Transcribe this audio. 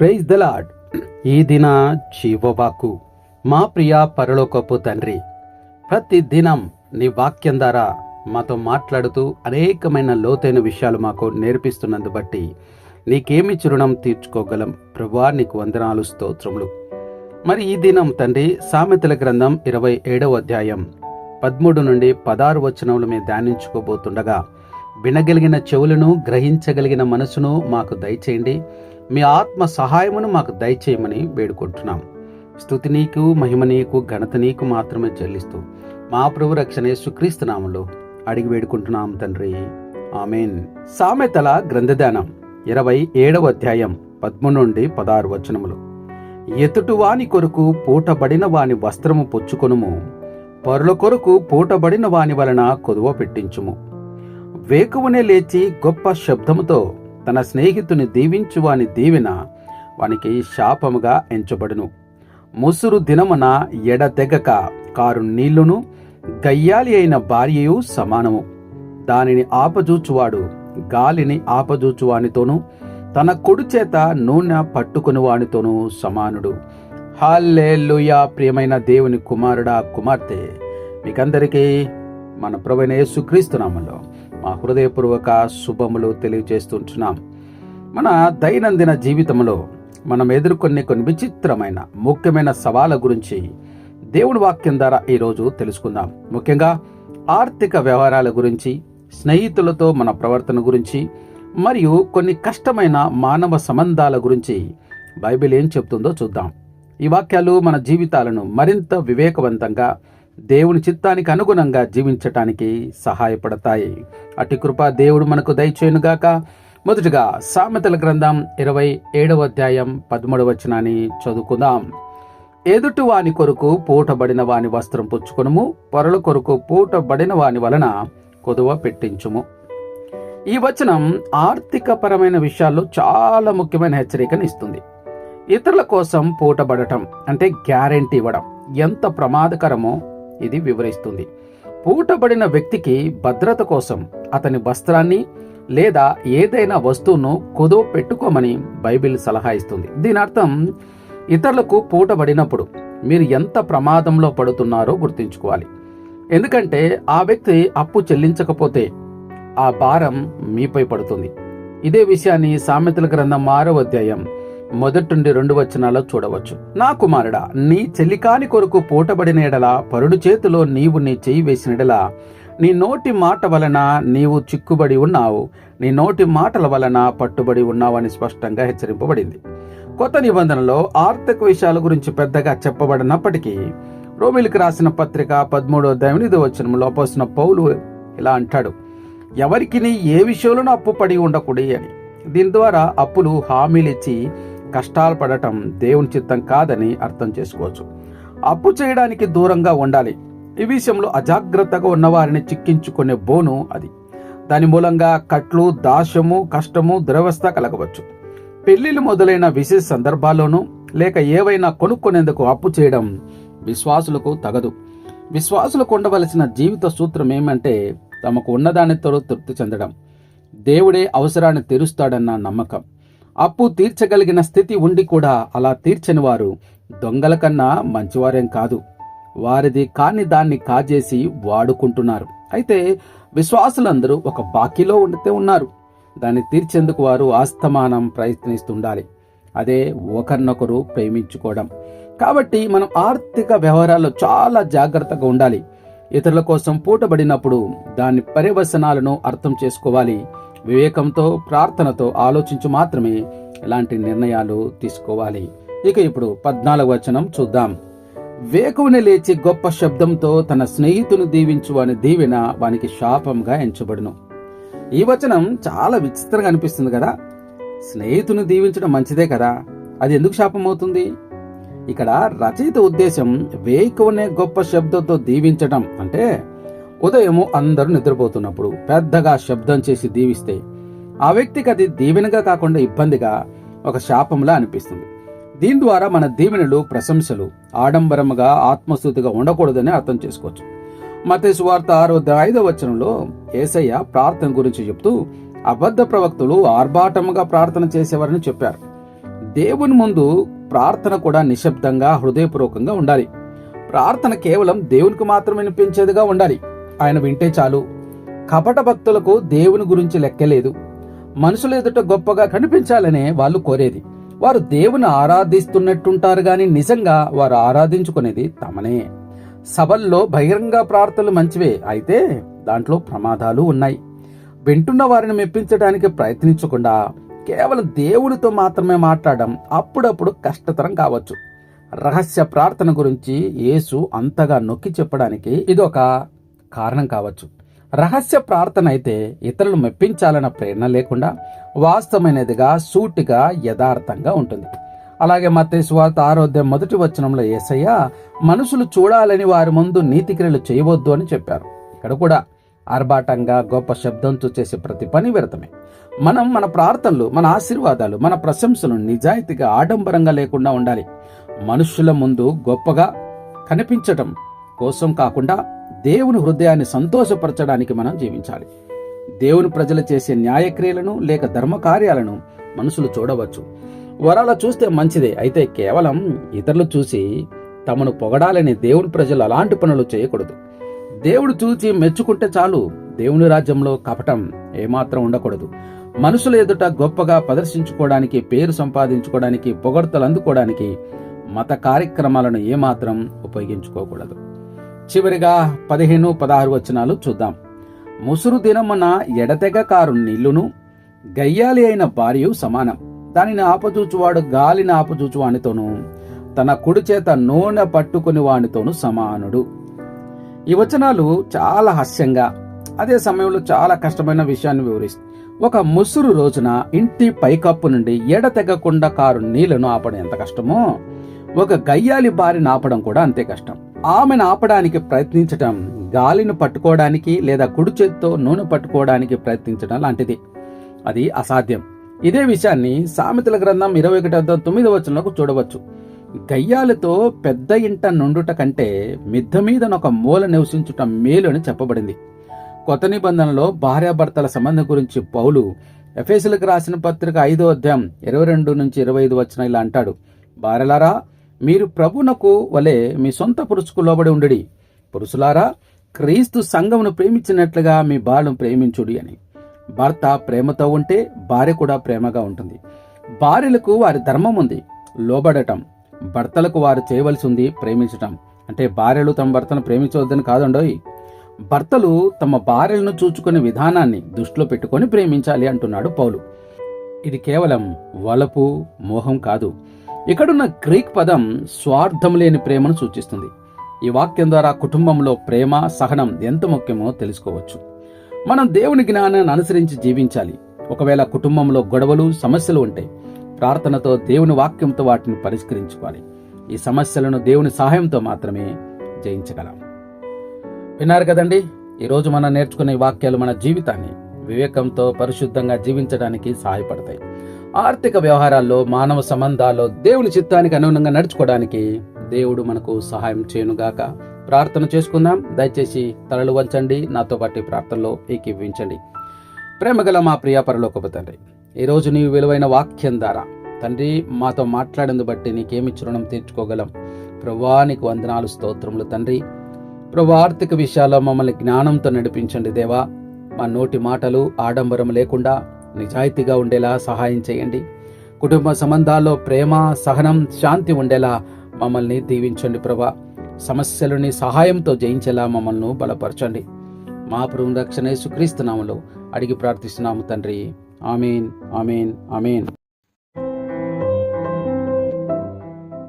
Praise the lord ఈ దిన జీవవాకు మా ప్రియ పరలోకపు తండ్రి ప్రతి దినం నీ వాక్యం ద్వారా మాతో మాట్లాడుతూ అనేకమైన లోతైన విషయాలు మాకు నేర్పిస్తున్నందు బట్టి నీకేమి చిరుణం తీర్చుకోగలం? ప్రభా నీకు వందనాలు స్తోత్రములు. మరి ఈ దినం తండ్రి సామెతల గ్రంథం ఇరవై ఏడవ అధ్యాయం పదమూడు నుండి పదహారు వచనములు మేము ధ్యానించుకోబోతుండగా వినగలిగిన చెవులను గ్రహించగలిగిన మనసును మాకు దయచేయండి. మీ ఆత్మ సహాయమును మాకు దయచేయమని వేడుకుంటున్నాం. స్తుతి నీకు మహిమ నీకు ఘనత నీకు మాత్రమే చెల్లిస్తూ మా ప్రభు రక్షణ యేసుక్రీస్తు అడిగి వేడుకుంటున్నాం తండ్రి. ఆమెన్. సామెతల గ్రంథదానం ఇరవై ఏడవ అధ్యాయం పద్మూడు నుండి పదహారు వచనములు. ఎతుటు వాని కొరకు పూటబడిన వాని వస్త్రము పొచ్చుకొనుము. పరుల కొరకు పూటబడిన వాని వలన కొదువ పెట్టించుము. వేకువనే లేచి గొప్ప శబ్దముతో తన స్నేహితుని దీవించు వాని దీవెన వానికి శాపముగా ఎంచబడును. ముసురు దినమున ఎడతెగక కారు నీళ్ళును గయ్యాలి అయిన భార్యయు సమానము. దానిని ఆపజూచువాడు గాలిని ఆపజూచువానితోనూ తన కొడుచేత చేత నూనె పట్టుకుని వానితోనూ సమానుడు. హాల్లెలూయా! ప్రియమైన దేవుని కుమారుడా కుమార్తె మీకందరికీ మన ప్రభువైన యేసుక్రీస్తు నామంలో మా హృదయపూర్వక శుభములు తెలియజేస్తుంటున్నాం. మన దైనందిన జీవితంలో మనం ఎదుర్కొనే కొన్ని విచిత్రమైన ముఖ్యమైన సవాళ్ళ గురించి దేవుడి వాక్యం ద్వారా ఈరోజు తెలుసుకుందాం. ముఖ్యంగా ఆర్థిక వ్యవహారాల గురించి స్నేహితులతో మన ప్రవర్తన గురించి మరియు కొన్ని కష్టమైన మానవ సంబంధాల గురించి బైబిల్ ఏం చెప్తుందో చూద్దాం. ఈ వాక్యాలు మన జీవితాలను మరింత వివేకవంతంగా దేవుని చిత్తానికి అనుగుణంగా జీవించటానికి సహాయపడతాయి. అటు కృప దేవుడు మనకు దయచేయునుగాక. మొదటిగా సామెతల గ్రంథం ఇరవై ఏడవ అధ్యాయం పదమూడవ వచనాన్ని చదువుకుందాం. ఎదుటి వాని కొరకు పూటబడిన వాని వస్త్రం పుచ్చుకొనుము పొరల కొరకు పూటబడిన వాని వలన కొదువ పెట్టించుము. ఈ వచనం ఆర్థికపరమైన విషయాల్లో చాలా ముఖ్యమైన హెచ్చరికను ఇస్తుంది. ఇతరుల కోసం పూటబడటం అంటే గ్యారెంటీ ఇవ్వడం ఎంత ప్రమాదకరమో ఇది వివరిస్తుంది. పూటబడిన వ్యక్తికి భద్రత కోసం అతని వస్త్రాన్ని లేదా ఏదైనా వస్తువును కుదువ పెట్టుకోమని బైబిల్ సలహా ఇస్తుంది. దీని అర్థం ఇతరులకు పూటబడినప్పుడు మీరు ఎంత ప్రమాదంలో పడుతున్నారో గుర్తుంచుకోవాలి. ఎందుకంటే ఆ వ్యక్తి అప్పు చెల్లించకపోతే ఆ భారం మీపై పడుతుంది. ఇదే విషయాన్ని సామెతల గ్రంథం ఆరో అధ్యాయం మొదటి రెండు వచనాల్లో చూడవచ్చు. నా కుమారుడా నీ చెల్లికాని కొరకు పూటబడిన ఎడల పరుడు చేతిలో నీవు నీ చేయి వేసిన ఎడల నీ నోటి మాట వలన నీవు చిక్కుబడి ఉన్నావు. నీ నోటి మాటల వలన పట్టుబడి ఉన్నావని స్పష్టంగా హెచ్చరింపబడింది. కొత్త నిబంధనలో ఆర్థిక విషయాల గురించి పెద్దగా చెప్పబడినప్పటికీ రోమిలికి రాసిన పత్రిక పదమూడో దైవనిది వచనంలో పోసిన పౌలు ఇలా అంటాడు ఎవరికి ఏ విషయంలోనూ అప్పు పడి ఉండకూడదు అని. దీని ద్వారా అప్పులు హామీలిచ్చి కష్టాలు పడటం దేవుని చిత్తం కాదని అర్థం చేసుకోవచ్చు. అప్పు చేయడానికి దూరంగా ఉండాలి. ఈ విషయంలో అజాగ్రత్తగా ఉన్నవారిని చిక్కించుకునే బోను అది. దాని మూలంగా కట్లు దాస్యము కష్టము దురవస్థ కలగవచ్చు. పెళ్ళిళ్ళు మొదలైన విశేష సందర్భాల్లోనూ లేక ఏవైనా కొనుక్కునేందుకు అప్పు చేయడం విశ్వాసులకు తగదు. విశ్వాసులకు ఉండవలసిన జీవిత సూత్రం ఏమంటే తమకు ఉన్నదానితో తృప్తి చెందడం. దేవుడే అవసరాన్ని తీరుస్తాడన్న నమ్మకం. అప్పు తీర్చగలిగిన స్థితి ఉండి కూడా అలా తీర్చని వారు దొంగల కన్నా మంచివారేం కాదు. వారిది కాని దాన్ని కాజేసి వాడుకుంటున్నారు. అయితే విశ్వాసులందరూ ఒక బాకీలో ఉండితే ఉన్నారు. దాన్ని తీర్చేందుకు వారు ఆస్తమానం ప్రయత్నిస్తుండాలి. అదే ఒకరినొకరు ప్రేమించుకోవడం. కాబట్టి మనం ఆర్థిక వ్యవహారాల్లో చాలా జాగ్రత్తగా ఉండాలి. ఇతరుల కోసం పూటబడినప్పుడు దాని పర్యవసనాలను అర్థం చేసుకోవాలి. వివేకంతో ప్రార్థనతో ఆలోచించి మాత్రమే ఇలాంటి నిర్ణయాలు తీసుకోవాలి. ఇక ఇప్పుడు పద్నాలుగు వచనం చూద్దాం. వేకువని లేచి గొప్ప శబ్దంతో తన స్నేహితుని దీవించు అని దీవెన వానికి శాపంగా ఎంచబడును. ఈ వచనం చాలా విచిత్రంగా అనిపిస్తుంది కదా? స్నేహితుని దీవించడం మంచిదే కదా? అది ఎందుకు శాపం అవుతుంది ఇక్కడ రచయిత ఉద్దేశం వేకువనే గొప్ప శబ్దంతో దీవించడం అంటే ఉదయము అందరూ నిద్రపోతున్నప్పుడు పెద్దగా శబ్దం చేసి దీవిస్తే ఆ వ్యక్తికి అది దీవెనగా కాకుండా ఇబ్బందిగా ఒక శాపంలా అనిపిస్తుంది. దీని ద్వారా మన దీవెనలు ప్రశంసలు ఆడంబరముగా ఆత్మస్థుతిగా ఉండకూడదని అర్థం చేసుకోవచ్చు. మతే సువార్త ఆరో ఐదో వచనంలో ఏసయ్య ప్రార్థన గురించి చెప్తూ అబద్ధ ప్రవక్తలు ఆర్భాటముగా ప్రార్థన చేసేవారని చెప్పారు. దేవుని ముందు ప్రార్థన కూడా నిశ్శబ్దంగా హృదయపూర్వకంగా ఉండాలి. ప్రార్థన కేవలం దేవునికి మాత్రమే వినిపించేదిగా ఉండాలి. ఆయన వింటే చాలు కపట భక్తులకు దేవుని గురించి లెక్కలేదు. మనుషుల ఎదుట గొప్పగా కనిపించాలనే వాళ్ళు కోరేది. వారు దేవుని ఆరాధిస్తున్నట్టుంటారు గాని నిజంగా వారు ఆరాధించుకునేది తమనే. సభల్లో బహిరంగ ప్రార్థనలు మంచివే అయితే దాంట్లో ప్రమాదాలు ఉన్నాయి. వింటున్న వారిని మెప్పించడానికి ప్రయత్నించకుండా కేవలం దేవునితో మాత్రమే మాట్లాడడం అప్పుడప్పుడు కష్టతరం కావచ్చు. రహస్య ప్రార్థన గురించి యేసు అంతగా నొక్కి చెప్పడానికి ఇదొక కారణం కావచ్చు. రహస్య ప్రార్థన అయితే ఇతరులు మెప్పించాలన్న ప్రేరణ లేకుండా వాస్తవమైనదిగా సూటిగా యథార్థంగా ఉంటుంది. అలాగే మతేశ్వార్త సువార్త ఆరోగ్యం మొదటి వచనంలో ఏసయ్య మనుషులు చూడాలని వారి ముందు నీతిక్రియలు చేయవద్దు అని చెప్పారు. ఇక్కడ కూడా ఆర్భాటంగా గొప్ప శబ్దంతో చేసే ప్రతి పని వ్యర్థమే. మనం మన ప్రార్థనలు మన ఆశీర్వాదాలు మన ప్రశంసలు నిజాయితీగా ఆడంబరంగా లేకుండా ఉండాలి. మనుషుల ముందు గొప్పగా కనిపించటం కోసం కాకుండా దేవుని హృదయాన్ని సంతోషపరచడానికి మనం జీవించాలి. దేవుని ప్రజలు చేసే న్యాయక్రియలను లేక ధర్మకార్యాలను మనుషులు చూడవచ్చు. వరాల చూస్తే మంచిదే. అయితే కేవలం ఇతరులు చూసి తమను పొగడాలని దేవుని ప్రజలు అలాంటి పనులు చేయకూడదు. దేవుడు చూచి మెచ్చుకుంటే చాలు. దేవుని రాజ్యంలో కపటం ఏమాత్రం ఉండకూడదు. మనుషుల ఎదుట గొప్పగా ప్రదర్శించుకోవడానికి పేరు సంపాదించుకోవడానికి పొగడ్తలు అందుకోవడానికి మత కార్యక్రమాలను ఏమాత్రం ఉపయోగించుకోకూడదు. చివరిగా పదిహేను పదహారు వచనాలు చూద్దాం. ముసురు దినమున ఎడతెగ కారు నీళ్ళును గయ్యాలి అయిన భార్య సమానం. దానిని ఆపచూచువాడు గాలిని ఆపచూచు వానితోనూ తన కుడి చేత నూనె పట్టుకుని వానితోనూ సమానుడు. ఈ వచనాలు చాలా హాస్యంగా అదే సమయంలో చాలా కష్టమైన విషయాన్ని వివరిస్తుంది ఒక ముసురు రోజున ఇంటి పైకప్పు నుండి ఎడతెగకుండా కారు నీళ్ళను ఆపడం ఎంత కష్టమో ఒక గయ్యాలి బారిని ఆపడం కూడా అంతే కష్టం. ఆమెను ఆపడానికి ప్రయత్నించటం గాలిని పట్టుకోవడానికి లేదా కుడి చేత్తో నూనె పట్టుకోవడానికి ప్రయత్నించడం లాంటిది. అది అసాధ్యం. ఇదే విషయాన్ని సామెతల గ్రంథం ఇరవై ఒకటి తొమ్మిది వచనంలో చూడవచ్చు. గయ్యాలతో పెద్ద ఇంట నుండుట కంటే మిద్ద మీదనొక మూల నివసించుట మేలు అని చెప్పబడింది. కొత్త నిబంధనలో భార్యాభర్తల సంబంధం గురించి పౌలు ఎఫేసులకు రాసిన పత్రిక ఐదో అధ్యాయం ఇరవై రెండు నుంచి ఇరవై ఐదు వచ్చిన ఇలా అంటాడు. భార్యలారా మీరు ప్రభునకు వలె మీ సొంత పురుషుకు లోబడి ఉండడి. పురుషులారా క్రీస్తు సంఘమును ప్రేమించినట్లుగా మీ బాలను ప్రేమించుడి అని. భర్త ప్రేమతో ఉంటే భార్య కూడా ప్రేమగా ఉంటుంది. భార్యలకు వారి ధర్మం ఉంది లోబడటం. భర్తలకు వారు చేయవలసి ఉంది ప్రేమించటం. అంటే భార్యలు తమ భర్తను ప్రేమించవద్దని కాదండోయ్. భర్తలు తమ భార్యలను చూచుకునే విధానాన్ని దృష్టిలో పెట్టుకొని ప్రేమించాలి అంటున్నాడు పౌలు. ఇది కేవలం వలపు మోహం కాదు. ఇక్కడున్న గ్రీక్ పదం స్వార్థం లేని ప్రేమను సూచిస్తుంది. ఈ వాక్యం ద్వారా కుటుంబంలో ప్రేమ సహనం ఎంత ముఖ్యమో తెలుసుకోవచ్చు. మనం దేవుని జ్ఞానాన్ని అనుసరించి జీవించాలి. ఒకవేళ కుటుంబంలో గొడవలు సమస్యలు ఉంటే ప్రార్థనతో దేవుని వాక్యంతో వాటిని పరిష్కరించుకోవాలి. ఈ సమస్యలను దేవుని సహాయంతో మాత్రమే జయించగలం. విన్నారు కదండి? ఈరోజు మనం నేర్చుకునే వాక్యాలు మన జీవితాన్ని వివేకంతో పరిశుద్ధంగా జీవించడానికి సహాయపడతాయి. ఆర్థిక వ్యవహారాల్లో మానవ సంబంధాల్లో దేవుని చిత్తానికి అనుగుణంగా నడుచుకోవడానికి దేవుడు మనకు సహాయం చేయనుగాక. ప్రార్థన చేసుకుందాం. దయచేసి తలలు వంచండి. నాతో పాటు ప్రార్థనలో ఏకీవించండి ప్రేమగల మా ప్రియ పరలోకపు తండ్రి ఈరోజు నీ విలువైన వాక్యం ద్వారా తండ్రి మాతో మాట్లాడింది బట్టి నీకేమి రుణం తీర్చుకోగలం. ప్రభా నీకు వందనాలు స్తోత్రములు తండ్రి. ప్రభు ఆర్థిక విషయాల్లో మమ్మల్ని జ్ఞానంతో నడిపించండి దేవా. మా నోటి మాటలు ఆడంబరం లేకుండా నిజాయితీగా ఉండేలా సహాయం చేయండి. కుటుంబ సంబంధాల్లో ప్రేమ సహనం శాంతి ఉండేలా మమ్మల్ని దీవించండి ప్రభా. సమస్యలని సహాయంతో జయించేలా మమ్మల్ని బలపరచండి. మా ప్రభు రక్షణ సుక్రీస్తునాములు అడిగి ప్రార్థిస్తున్నాము తండ్రి. Amen amen amen.